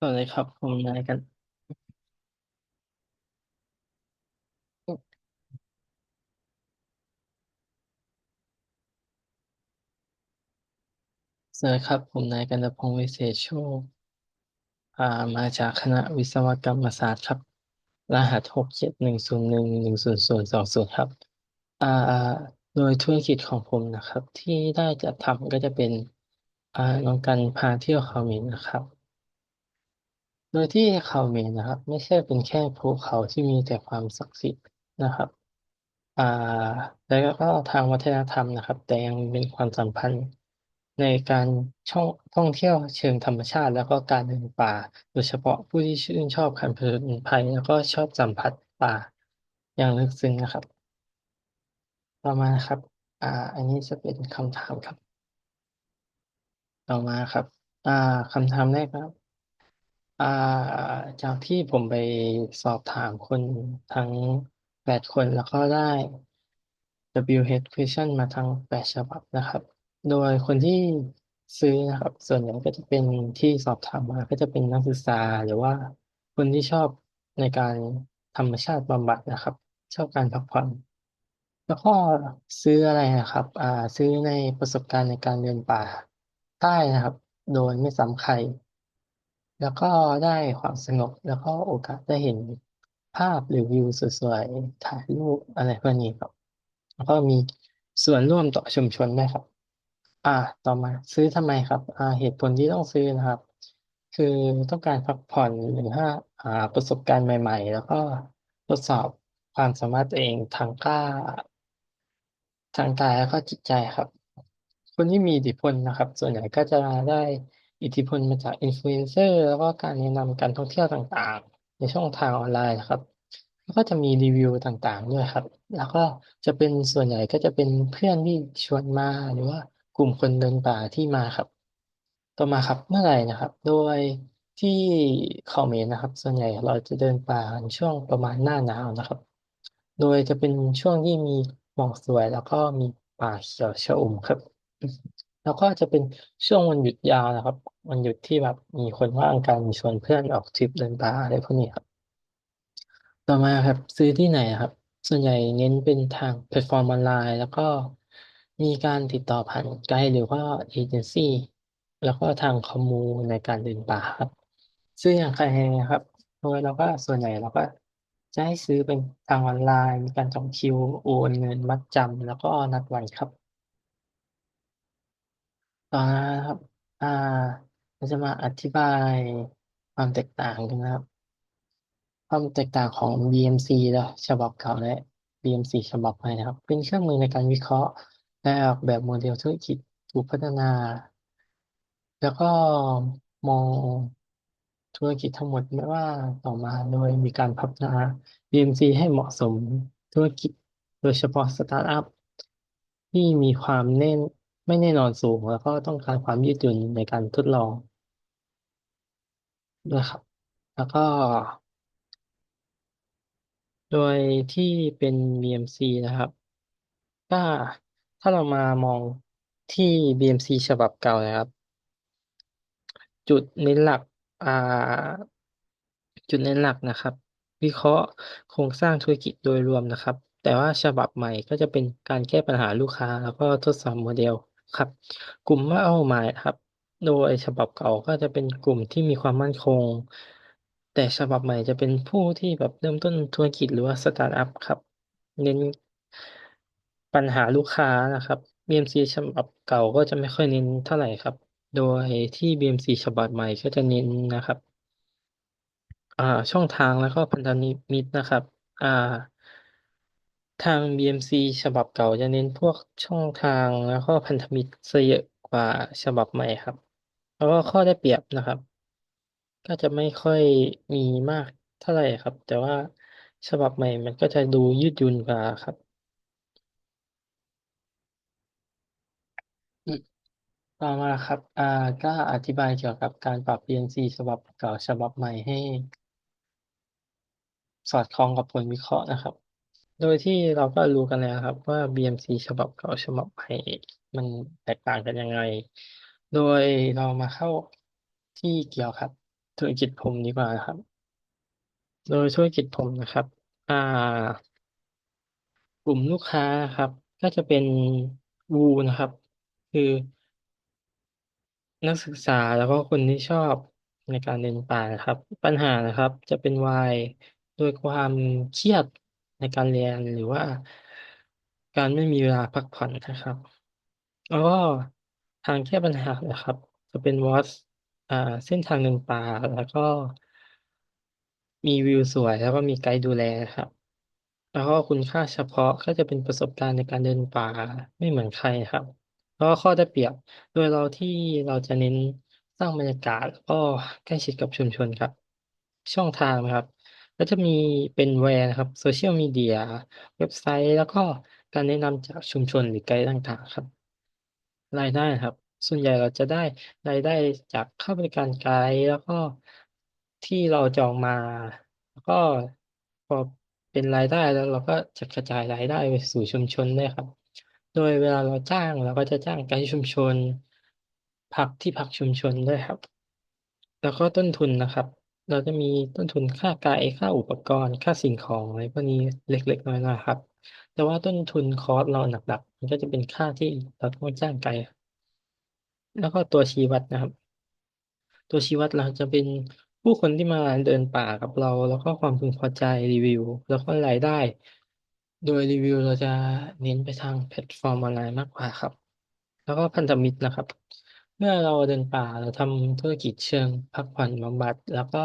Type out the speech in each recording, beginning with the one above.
สวัสดีครับผมนายกันสวัสดีครับ ผมนายกันตพงศ์วิเศษโชคอ่ามาจากคณะวิศวกรรมศาสตร์ครับ รหัสหกเจ็ดหนึ่งศูนย์หนึ่งหนึ่งศูนย์ศูนย์สองศูนย์ครับอ่าโดยธุรกิจของผมนะครับ ที่ได้จัดทำก็จะเป็นอ่าน้องกันพาเที่ยวเขาหมินนะครับ โดยที่เขาเมนนะครับ ไม่ใช่เป็นแค่ภูเขาที่มีแต่ความศักดิ์สิทธิ์นะครับอ่าแล้วก็ทางวัฒนธรรมนะครับ แต่ยังเป็นความสัมพันธ์ในการช่องท่องเที่ยวเชิงธรรมชาติ แล้วก็การเดินป่า โดยเฉพาะผู้ที่ชื่นชอบการผจญภัยแล้วก็ชอบสัมผัสป่า อย่างลึกซึ้งนะครับ ต่อมาครับ อ่า อันนี้จะเป็นคำถามครับ ต่อมาครับ อ่าคำถามแรกครับ อ่า จากที่ผมไปสอบถามคนทั้งแปดคน แล้วก็ได้ WH question มาทั้งแปดฉบับนะครับ โดยคนที่ซื้อนะครับ ส่วนใหญ่ก็จะเป็นที่สอบถามมาก็จะเป็นนักศึกษาหรือว่าคนที่ชอบในการธรรมชาติบำบัดนะครับ ชอบการพักผ่อน แล้วก็ซื้ออะไรนะครับ อ่า ซื้อในประสบการณ์ในการเดินป่าใต้นะครับ โดยไม่ซ้ำใคร แล้วก็ได้ความสงบ แล้วก็โอกาสได้เห็นภาพหรือวิวสวยๆ ถ่ายรูปอะไรพวกนี้ครับ แล้วก็มีส่วนร่วมต่อชุมชนด้วยครับ อ่า ต่อมาซื้อทำไมครับ อ่า เหตุผลที่ต้องซื้อนะครับ คือต้องการพักผ่อนหรือว่าอ่า ประสบการณ์ใหม่ ๆ แล้วก็ทดสอบความสามารถตัวเองทางกล้า ทางกายแล้วก็จิตใจครับ คนที่มีอิทธิพลนะครับ ส่วนใหญ่ก็จะได้ อิทธิพลมาจากอินฟลูเอนเซอร์แล้วก็การแนะนำการท่องเที่ยวต่างๆ ในช่องทางออนไลน์นะครับ แล้วก็จะมีรีวิวต่างๆด้วยครับ แล้วก็จะเป็นส่วนใหญ่ก็จะเป็นเพื่อนที่ชวนมาหรือว่ากลุ่มคนเดินป่าที่มาครับ ต่อมาครับเมื่อไหร่นะครับ โดยที่เขาเมนนะครับ ส่วนใหญ่เราจะเดินป่าช่วงประมาณหน้าหนาวนะครับ โดยจะเป็นช่วงที่มีหมอกสวยแล้วก็มีป่าเขียวชอุ่มครับ แล้วก็จะเป็นช่วงวันหยุดยาวนะครับ วันหยุดที่แบบมีคนว่างกัน ชวนเพื่อนออกทริปเดินป่าอะไรพวกนี้ครับ ต่อมาครับซื้อที่ไหนครับ ส่วนใหญ่เน้นเป็นทางแพลตฟอร์มออนไลน์ แล้วก็มีการติดต่อผ่านไกด์หรือว่าเอเจนซี่แล้วก็ทางคอมมูในการเดินป่าครับ ซื้ออย่างใครนะครับโดยเราก็ส่วนใหญ่เราก็จะให้ซื้อเป็นทางออนไลน์ มีการจองคิวโอนเงินมัดจำแล้วก็นัดวันครับ ตอนนั้นะครับ อ่าเราจะมาอธิบายความแตกต่างกันนะครับ ความแตกต่างของ BMC แล้วฉบับเก่าและ BMC ฉบับใหม่นะครับ เป็นเครื่องมือในการวิเคราะห์และออกแบบโมเดลธุรกิจถูกพัฒนา แล้วก็มองธุรกิจทั้งหมดไม่ว่าต่อมาโดยมีการพัฒนา BMC ให้เหมาะสมธุรกิจ โดยเฉพาะสตาร์ทอัพที่มีความแน่น ไม่แน่นอนสูง แล้วก็ต้องการความยืดหยุ่นในการทดลองด้วยครับ แล้วก็ โดยที่เป็น BMC นะครับถ้าถ้าเรามามองที่ BMC ฉบับเก่านะครับ จุดเน้นหลักอ่าจุดเน้นหลักนะครับ วิเคราะห์โครงสร้างธุรกิจโดยรวมนะครับ แต่ว่าฉบับใหม่ก็จะเป็นการแก้ปัญหาลูกค้า แล้วก็ทดสอบโมเดล ครับ กลุ่มเป้าหมายครับ โดยฉบับเก่าก็จะเป็นกลุ่มที่มีความมั่นคง แต่ฉบับใหม่จะเป็นผู้ที่แบบเริ่มต้นธุรกิจหรือว่าสตาร์ทอัพครับ เน้นปัญหาลูกค้านะครับ BMC ฉบับเก่าก็จะไม่ค่อยเน้นเท่าไหร่ครับ โดยที่ BMC ฉบับใหม่ก็จะเน้นนะครับ อ่า ช่องทางแล้วก็พันธมิตรนะครับ อ่า ทาง BMC ฉบับเก่าจะเน้นพวกช่องทาง แล้วก็พันธมิตรซะเยอะกว่าฉบับใหม่ครับ แล้วก็ข้อได้เปรียบนะครับ ก็จะไม่ค่อยมีมากเท่าไหร่ครับ แต่ว่าฉบับใหม่มันก็จะดูยืดหยุ่นกว่าครับต่อมาครับอ่าก็อธิบายเกี่ยวกับการปรับ BNC ฉบับเก่าฉบับใหม่ให้ สอดคล้องกับผลวิเคราะห์นะครับ โดยที่เราก็รู้กันแล้วครับว่า BMC ฉบับเก่าฉบับใหม่มันแตกต่างกันยังไง โดยเรามาเข้าที่เกี่ยวครับ ธุรกิจผมดีกว่าครับ โดยธุรกิจผมนะครับ อ่ากลุ่มลูกค้านะครับ ก็จะเป็น Wool นะครับ คือ นักศึกษาแล้วก็คนที่ชอบในการเดินป่านะครับ ปัญหานะครับจะเป็นวายโดยความเครียด ในการเรียน หรือว่าการไม่มีเวลาพักผ่อนนะครับ แล้วก็ทางแก้ปัญหานะครับ จะเป็น Watch อ่าเส้นทางเดินป่า แล้วก็มีวิวสวย แล้วก็มีไกด์ดูแลครับ แล้วก็คุณค่าเฉพาะก็จะเป็นประสบการณ์ในการเดินป่าไม่เหมือนใครครับ แล้วก็ข้อได้เปรียบโดยเราที่เราจะเน้นสร้างบรรยากาศแล้วก็ใกล้ชิดกับชุมชนครับ ช่องทางนะครับ ก็จะมีเป็น WHARE นะครับ Social Media เว็บไซต์ แล้วก็การแนะนำจากชุมชนหรือไกด์ต่างๆครับ รายได้ครับ ส่วนใหญ่เราจะได้รายได้จากค่าบริการไกด์แล้วก็ที่เราจองมา แล้วก็พอเป็นรายได้แล้วเราก็จะกระจายรายได้ไปสู่ชุมชนด้วยครับ โดยเวลาเราจ้างเราก็จะจ้างไกด์ชุมชน พักที่พักชุมชนด้วยครับ แล้วก็ต้นทุนนะครับ เราจะมีต้นทุนค่าไกด์ค่าอุปกรณ์ ค่าสิ่งของอะไรพวกนี้เล็ก ๆ น้อยๆครับ แต่ว่าต้นทุนคอร์สเราหนักๆมันก็จะเป็นค่าที่เราต้องจ้างไกด์แล้วก็ตัวชี้วัดนะครับ ตัวชี้วัดเราจะเป็นผู้คนที่มาเดินป่ากับเรา แล้วก็ความพึงพอใจรีวิว แล้วก็รายได้ โดยรีวิวเราจะเน้นไปทางแพลตฟอร์มออนไลน์มากกว่าครับ แล้วก็พันธมิตรนะครับ เมื่อเราเดินป่าเราทำธุรกิจเชิงพักผ่อนบำบัด แล้วก็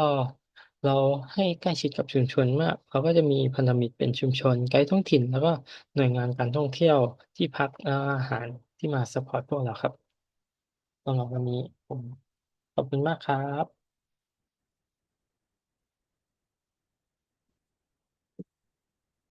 เราให้ใกล้ชิดกับชุมชนมากเขาก็จะมีพันธมิตรเป็นชุมชนไกด์ท้องถิ่น แล้วก็หน่วยงานการท่องเที่ยวที่พักและอาหารที่มาซัปพอร์ตพวกเราครับสำหรับวันนี้ผมขอบคุณมากครับ